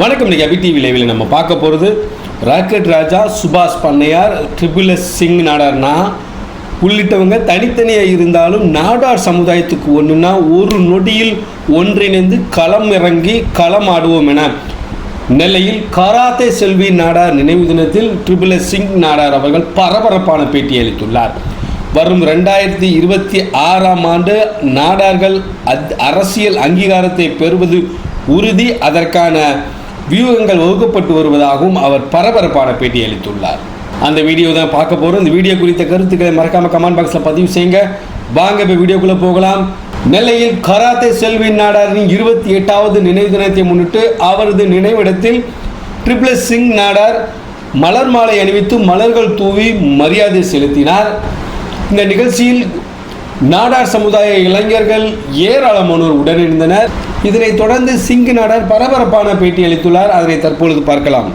வணக்கம் இன்னைக்கு அபி டிவி லைவில் நம்ம பார்க்க போகிறது ராக்கெட் ராஜா சுபாஷ் பண்ணையார் ட்ரிபிள் எஸ் சிங் நாடார்னா உள்ளிட்டவங்க தனித்தனியாக இருந்தாலும் நாடார் சமுதாயத்துக்கு ஒன்றுனா ஒரு நொடியில் ஒன்றிணைந்து களம் இறங்கி களம் ஆடுவோம் என நெல்லையில் கராத்தே செல்வி நாடார் நினைவு தினத்தில் ட்ரிபிள் எஸ் சிங் நாடார் அவர்கள் பரபரப்பான பேட்டி அளித்துள்ளார். வரும் ரெண்டாயிரத்தி இருபத்தி ஆறாம் ஆண்டு நாடார்கள் அத் அரசியல் அங்கீகாரத்தை பெறுவது உறுதி அதற்கான வியூகங்கள் வகுக்கப்பட்டு வருவதாகவும் அவர் பரபரப்பான பேட்டி அளித்துள்ளார். அந்த வீடியோ தான் பார்க்க போகிறோம் இந்த வீடியோ குறித்த கருத்துக்களை மறக்காமல் கமெண்ட் பாக்ஸில் பதிவு செய்யுங்க. வாங்க இப்போ வீடியோக்குள்ளே போகலாம். நெல்லையில் கராத்தே செல்வின் நாடாரின் இருபத்தி எட்டாவது நினைவு தினத்தை முன்னிட்டு அவரது நினைவிடத்தில் ட்ரிபிள் சிங் நாடார் மலர் மாலை அணிவித்து மலர்கள் தூவி மரியாதை செலுத்தினார். இந்த நிகழ்ச்சியில் நாடார் சமுதாய இளைஞர்கள் ஏராளமானோர் உடனிருந்தனர். இதனைத் தொடர்ந்து சிங்கு நாடார் பரபரப்பான பேட்டி அளித்துள்ளார் அதனை தற்பொழுது பார்க்கலாம்.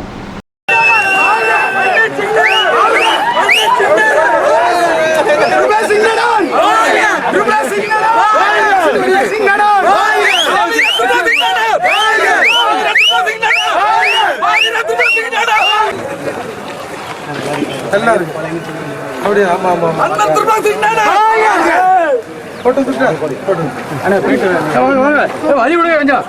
எல்லாரும். அப்படியே? ஆமா ஆமா ஆமா. போட்டு விட்டுட்டா? போட்டு அண்ணா போயிட்டு வழி விடுங்க கொஞ்சம்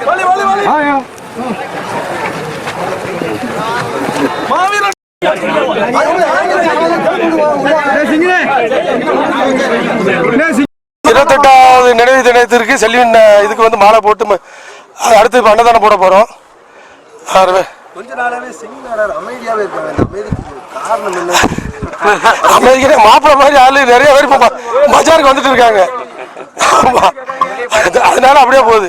இருபத்தெட்டாவது நினைவு தினத்திற்கு செல்வின் இதுக்கு வந்து மாலை போட்டு அடுத்து இப்போ அன்னதானம் போட போகிறோம் கொஞ்ச நாளாவே சிங் நாடார் அமைதியாவே இருக்காங்க இந்த அமைதிக்கு காரணம் என்ன அமெரிக்கா மாப்பிள்ளை மாதிரி ஆளு நிறைய பேர் இப்போ மஜாருக்கு வந்துட்டு இருக்காங்க. அதனால அப்படியே போகுது.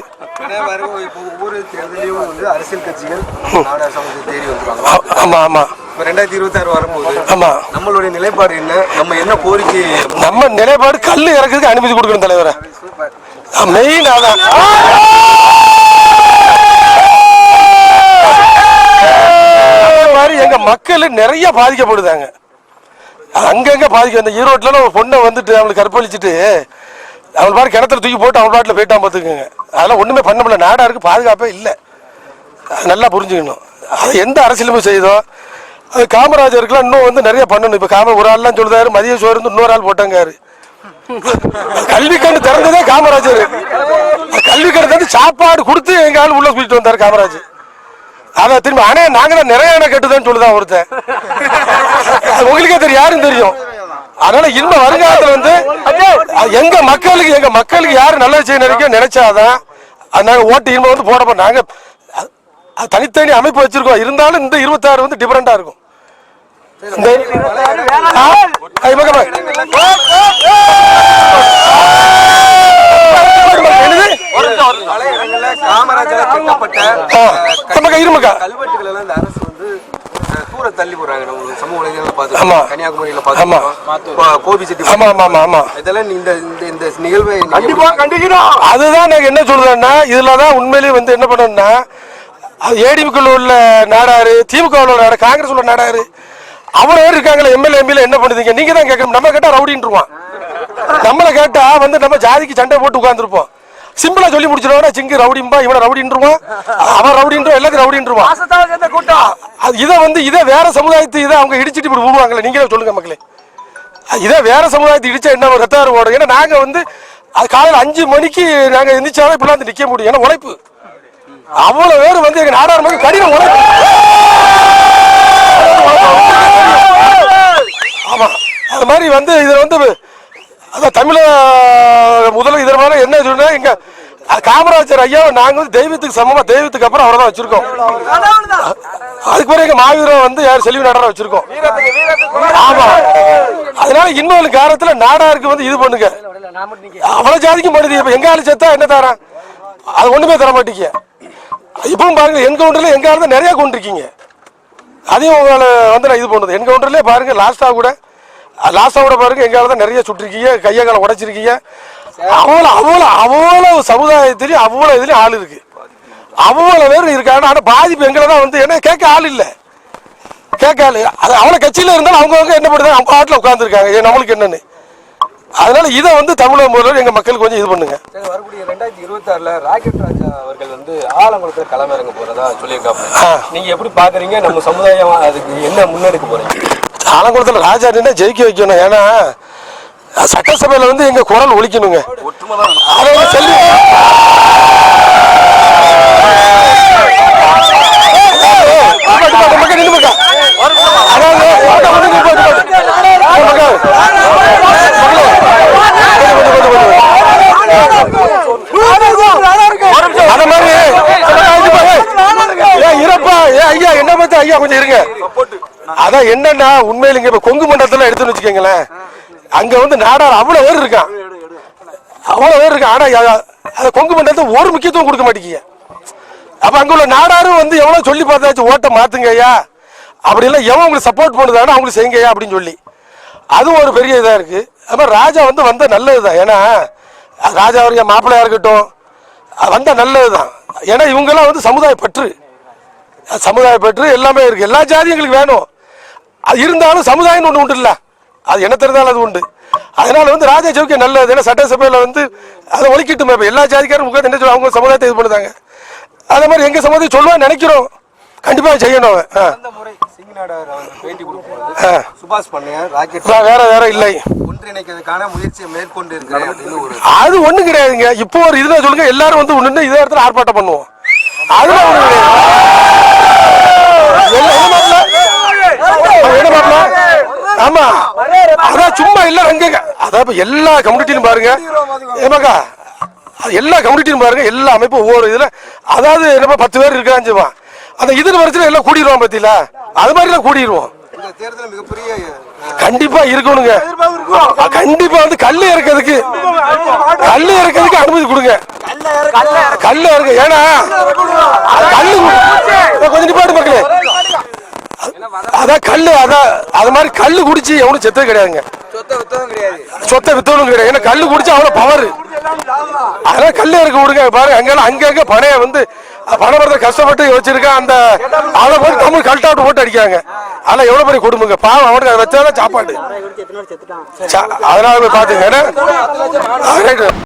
ஒவ்வொரு தேர்தலையும் வந்து அரசியல் கட்சிகள் நாடார் சமூகத்தை தேடி வந்துருவாங்க ஆமா ஆமா. ரெண்டாயிரத்தி இருபத்தி ஆறு வரும்போது ஆமா. நம்மளுடைய நிலைப்பாடு என்ன? நம்ம என்ன கோரிக்கை? நம்ம நிலைப்பாடு கல் இறக்குறதுக்கு அனுமதி கொடுக்கணும் தலைவரை. மெயின் அதான் அதே மாதிரி எங்க மக்கள் நிறைய பாதிக்கப்படுதாங்க. அங்கங்க பாதிக்க அந்த ஈரோட்ல ஒரு பொண்ணை வந்துட்டு அவளுக்கு கற்பழிச்சிட்டு அவள் பாரு கிணத்துல தூக்கி போட்டு அவள் பாட்டில் போயிட்டான் பார்த்துக்குங்க. அதெல்லாம் ஒன்றுமே பண்ண முடியல. நாடாருக்கு பாதுகாப்பே இல்லை. அது நல்லா புரிஞ்சுக்கணும். அது எந்த அரசியலுமே செய்தோ அது காமராஜருக்குலாம் இன்னும் வந்து நிறைய பண்ணணும். இப்போ காம ஒரு ஆள்லாம் சொல்லுதாரு மதிய சோறு வந்து இன்னொரு ஆள் போட்டாங்காரு. கல்வி கண்டு திறந்ததே காமராஜர். கல்வி கண்டு திறந்து சாப்பாடு கொடுத்து எங்க ஆள் உள்ள கூட்டிட்டு வந்தாரு காமராஜர். அதான் திரும்ப அணை நாங்க தான் நிறைய அணை கட்டுதான் சொல்லுதான் ஒருத்தன் அது உங்களுக்கே தெரியும் யாரும் தெரியும் அதனால இன்னும் வருங்காலத்துல வந்து எங்க மக்களுக்கு எங்க மக்களுக்கு யாரு நல்லது செய்ய நினைக்க நினைச்சாதான் அது நாங்க ஓட்டு இன்பம் வந்து போட நாங்க தனித்தனி அமைப்பு வச்சிருக்கோம் இருந்தாலும் இந்த இருபத்தாறு வந்து டிஃபரெண்டா இருக்கும் இந்த நமக்கு இருமக்கா கல்வெட்டுகள் எல்லாம் இந்த அரசு வந்து தூர தள்ளி போடுறாங்க நம்ம சமூக ஆமா. பார்த்து கன்னியாகுமரியில. பார்த்து கோபி செட்டி ஆமா ஆமா ஆமா ஆமா. இதெல்லாம் இந்த இந்த இந்த நிகழ்வை கண்டிப்பா கண்டிக்கிறோம் அதுதான் நாங்க என்ன சொல்றேன்னா இதுல தான் உண்மையிலேயே வந்து என்ன பண்ணோம்னா அது ஏடிஎம்குள்ள உள்ள நாடாரு திமுக உள்ள நாடாரு காங்கிரஸ் உள்ள நாடாரு அவ்வளவு பேர் இருக்காங்களே எம்எல்ஏ எம்பில என்ன பண்ணுதீங்க? நீங்க தான் கேட்கணும். நம்ம கேட்டா ரவுடின்றுவான் நம்மளை கேட்டா வந்து நம்ம ஜாதிக்கு சண்டை போட்டு உட்கார்ந்துருப்போம். சிம்பிளா சொல்லி முடிச்சிருவானா சிங்கு ரவுடிம்பா இவனை ரவுடின்றுவான். அவன் ரவுடின்றுவான் எல்லாத்தையும் ரவுடின்றுவான். அது இதை வந்து இதை வேற சமுதாயத்தை இதை அவங்க இடிச்சிட்டு இப்படி விடுவாங்களே நீங்களே சொல்லுங்க மக்களே. இதே வேற சமுதாயத்தை இடிச்சா என்ன ரத்தாறு ஓடும். ஏன்னா நாங்க வந்து அது காலையில் அஞ்சு மணிக்கு நாங்க எந்திரிச்சாலும் இப்பெல்லாம் வந்து நிக்க முடியும். ஏன்னா உழைப்பு. அவ்வளவு பேர் வந்து எங்க மக்கள் கடின உழைப்பு. ஆமா. அது மாதிரி வந்து இதுல வந்து அதான் தமிழ முதல்ல இதன் மேலே என்ன சொன்னா இங்க காமராஜர் ஐயா நாங்க வந்து தெய்வத்துக்கு சமமா தெய்வத்துக்கு அப்புறம் அவரை தான் வச்சிருக்கோம். அதுக்கு பிறகு எங்க மாவீரம் வந்து யார் செல்வி நாடார வச்சிருக்கோம். ஆமா. அதனால இன்னொரு காலத்துல நாடாருக்கு வந்து இது பண்ணுங்க. அவ்வளவு ஜாதிக்கும் பண்ணுது. இப்ப எங்க ஆளு செத்தா என்ன தரான்? அது ஒண்ணுமே தர மாட்டீங்க. இப்பவும் பாருங்க என் கவுண்டர்ல எங்க ஆளுதான் நிறைய கொண்டிருக்கீங்க அதையும் உங்களை வந்து நான் இது பண்ணுது. என் கவுண்டர்லேயே பாருங்க லாஸ்டா கூட லாஸ்டா கூட பாருங்க எங்க ஆளு தான் நிறைய சுட்டிருக்கீங்க கையை காலை உடைச்சிருக்கீங்க. அவ்வளோ அவ்வளோ அவ்வளோ சமுதாயத்திலையும் அவ்வளோ இதுலயும் ஆள் இருக்கு. அவ்வளோ பேர் இருக்காங்க. ஆனா பாதிப்பு எங்களை தான் வந்து என்ன கேட்க ஆள் இல்லை. கேட்க ஆள் அது அவ்வளோ கட்சியில இருந்தாலும் அவங்கவுங்க என்ன பண்ணுறாங்க? அவங்க ஆட்டில் உட்காந்துருக்காங்க ஏன் நம்மளுக்கு என்னன்னு. அதனால இதை வந்து தமிழக முதல்வர் எங்க மக்களுக்கு கொஞ்சம் இது பண்ணுங்க. வரக்கூடிய ரெண்டாயிரத்தி இருபத்தி ஆறுல ராக்கெட் ராஜா அவர்கள் வந்து ஆலங்குளத்தில் களமிறங்க போறதா சொல்லியிருக்காங்க ஆ. நீங்க எப்படி பாக்குறீங்க? நம்ம சமுதாயம் அதுக்கு என்ன முன்னெடுக்க போறீங்க? ஆலங்குளத்தில் ராஜா நின்னா ஜெயிக்க வைக்கணும். ஏன்னா சட்டசபையில வந்து எங்க குரல் ஒழிக்கணுங்க. அதை ஏன் ஐயா என்ன பார்த்து ஐயா கொஞ்சம் இருங்க. அதான் என்னன்னா உண்மையில இப்ப கொங்கு மண்டலத்துல எடுத்துன்னு வச்சுக்கோங்களேன். அங்க வந்து நாடார் அவ்வளவு பேர் இருக்கான். அவ்வளவு பேர் இருக்கான். ஆனா அது கொங்கு மண்டலத்துக்கு ஒரு முக்கியத்துவம் கொடுக்க மாட்டேங்க அப்ப அங்க உள்ள நாடாரும் வந்து எவ்வளவு சொல்லி பார்த்தாச்சு ஓட்ட மாத்துங்க ஐயா. அப்படி இல்லை எவன் உங்களுக்கு சப்போர்ட் பண்ணுதானோ அவங்களுக்கு செய்யுங்க ஐயா அப்படின்னு சொல்லி. அதுவும் ஒரு பெரிய இதாக இருக்கு. அது மாதிரி ராஜா வந்து வந்த நல்லதுதான். ஏன்னா ராஜா அவருக்கு மாப்பிள்ளையா இருக்கட்டும் அது நல்லது நல்லதுதான். ஏன்னா இவங்கெல்லாம் வந்து சமுதாய பற்று சமுதாய பற்று எல்லாமே இருக்கு. எல்லா ஜாதியும் எங்களுக்கு வேணும். அது இருந்தாலும் சமுதாயம் ஒன்று உண்டு இல்ல அது என்ன தெரிந்தாலும் அது உண்டு. அதனால வந்து ராஜா ஜெயிக்க நல்லது. ஏன்னா சட்டசபையில வந்து அதை ஒழிக்கிட்டுமே இப்ப. எல்லா ஜாதிக்காரும் உட்கார்ந்து என்ன சொல்லுவாங்க அவங்க சமுதாயத்தை இது பண்ணுதாங்க. அதே மாதிரி எங்க சமுதாயம் சொல்லுவான்னு நினைக்கிறோம். கண்டிப்பா செய்யணும் வேற வேற இல்லை. அது ஒண்ணும் கிடையாதுங்க. இப்போ ஒரு இதுல சொல்லுங்க எல்லாரும் வந்து ஒண்ணு இதே இடத்துல ஆர்ப்பாட்டம் பண்ணுவோம். அதெல்லாம் ஒண்ணு கிடையாது என்ன? ஆமா. அதான் சும்மா இல்ல அங்க அதான் எல்லா கம்யூனிட்டியும் பாருங்க. ஏமாக்கா அது எல்லா கம்யூனிட்டியும் பாருங்க எல்லா அமைப்பும் ஒவ்வொரு இதுல அதாவது என்னப்பா பத்து பேர் சொல்லுவான். அந்த இதுல வரைச்சு எல்லாம் கூடிடுவான் பத்தியில அது மாதிரி எல்லாம் கூடிடுவோம் கண்டிப்பா இருக்கணுங்க. கண்டிப்பா வந்து கல்லு இறக்கிறதுக்கு கல்லு இறக்கிறதுக்கு அனுமதி கொடுங்க. கல்லு இறக்க ஏன்னா கல்லு கொஞ்சம் நிப்பாட்டு மக்களே. அதான் கல்லு அதான் அது மாதிரி கல்லு குடிச்சு எவனும் செத்தது கிடையாதுங்க. சொத்தை வித்தவனும் கிடையாது. ஏன்னா கல்லு குடிச்சு அவ்வளவு பவர் அதெல்லாம் கல்லு இறக்க விடுங்க பாருங்க அங்கெல்லாம் அங்கங்க பனைய வந்து பணப்படுத்த கஷ்டப்பட்டு வச்சிருக்கான் அந்த அவனை போய் தமிழ் கல்ட்டாட்டு போட்டு அடிக்காங்க அதெல்லாம் எவ்வளவு பெரிய கொடுமைங்க. பாவம் அவனுக்கு அதை வச்சாதான் சாப்பாடு. சா- அதனால போய் ஆ, ரைட்டு